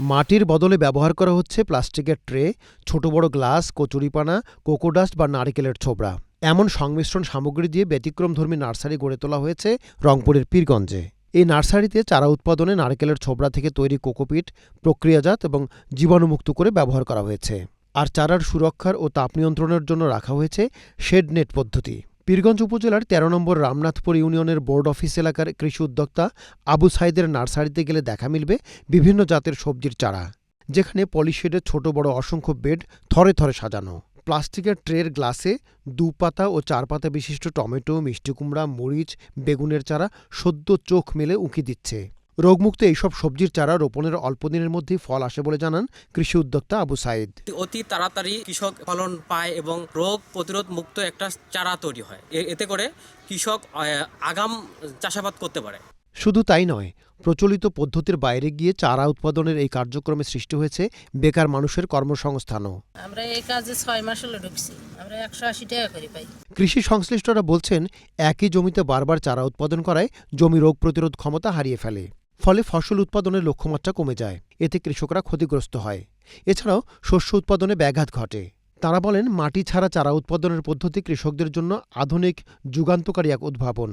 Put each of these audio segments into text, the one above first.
মাটির বদলে ব্যবহার করা হচ্ছে প্লাস্টিকের ট্রে, ছোট বড় গ্লাস, কচুরিপানা কোকোডাস্ট বা নারিকেলের ছোবড়া। এমন সংমিশ্রণ সামগ্রী দিয়ে ব্যতিক্রমধর্মী নার্সারি গড়ে তোলা হয়েছে রংপুরের পীরগঞ্জে। এই নার্সারিতে চারা উৎপাদনে নারকেলের ছোবড়া থেকে তৈরি কোকোপিট, প্রক্রিয়াজাত এবং জীবাণুমুক্ত করে ব্যবহার করা হয়েছে। আর চারার সুরক্ষার ও তাপ নিয়ন্ত্রণের জন্য রাখা হয়েছে শেড নেট পদ্ধতি। পীরগঞ্জ উপজেলার তেরো নম্বর রামনাথপুর ইউনিয়নের বোর্ড অফিস এলাকার কৃষি উদ্যোক্তা আবু সাইদের নার্সারিতে গেলে দেখা মিলবে বিভিন্ন জাতের সবজির চারা, যেখানে পলিশেডের ছোট বড় অসংখ্য বেড থরে থরে সাজানো। প্লাস্টিকের ট্রের গ্লাসে দু পাতা ও চার পাতা বিশিষ্ট টমেটো, মিষ্টি কুমড়া, মরিচ, বেগুনের চারা সদ্য চোখ মেলে উঁকি দিচ্ছে। রোগমুক্ত এইসব সবজির চারা রোপণের অল্প দিনের মধ্যেই ফল আসে বলে জানান কৃষি উদ্যোক্তা আবু সাইদ। অতি তাড়াতাড়ি কৃষক ফলন পায় এবং রোগ প্রতিরোধ মুক্ত একটা চারা তৈরি হয়। এ- এতে করে কৃষক আগাম চাষাবাদ করতে পারে। শুধু তাই নয় প্রচলিত পদ্ধতির বাইরে গিয়ে চারা উৎপাদনের এই কার্যক্রমে সৃষ্টি হয়েছে বেকার মানুষের কর্মসংস্থানও। আমরা এই কাজে ছয় মাস হলো ঢুকছি। আমরা একশো আশি টাকা করে পাই। কৃষি সংশ্লিষ্টরা বলছেন একই জমিতে বারবার চারা উৎপাদন করায় জমি রোগ প্রতিরোধ ক্ষমতা হারিয়ে ফেলে। ফলে ফসল উৎপাদনের লক্ষ্যমাত্রা কমে যায়। এতে কৃষকরা ক্ষতিগ্রস্ত হয়। এছাড়াও শস্য উৎপাদনে ব্যাঘাত ঘটে। তারা বলেন, মাটি ছাড়া চারা উৎপাদনের পদ্ধতি কৃষকদের জন্য আধুনিক, যুগান্তকারী এক উদ্ভাবন।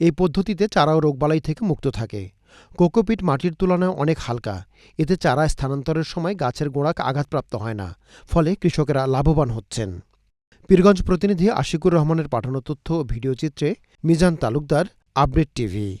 এই পদ্ধতিতে চারা ও রোগবালাই থেকে মুক্ত থাকে। কোকোপিট মাটির তুলনায় অনেক হালকা। এতে চারা স্থানান্তরের সময় গাছের গোড়া আঘাতপ্রাপ্ত হয় না, ফলে কৃষকেরা লাভবান হচ্ছেন। পীরগঞ্জ প্রতিনিধি আশিকুর রহমানের পাঠানো তথ্য ও ভিডিওচিত্রে মিজান তালুকদার, আপডেট টিভি।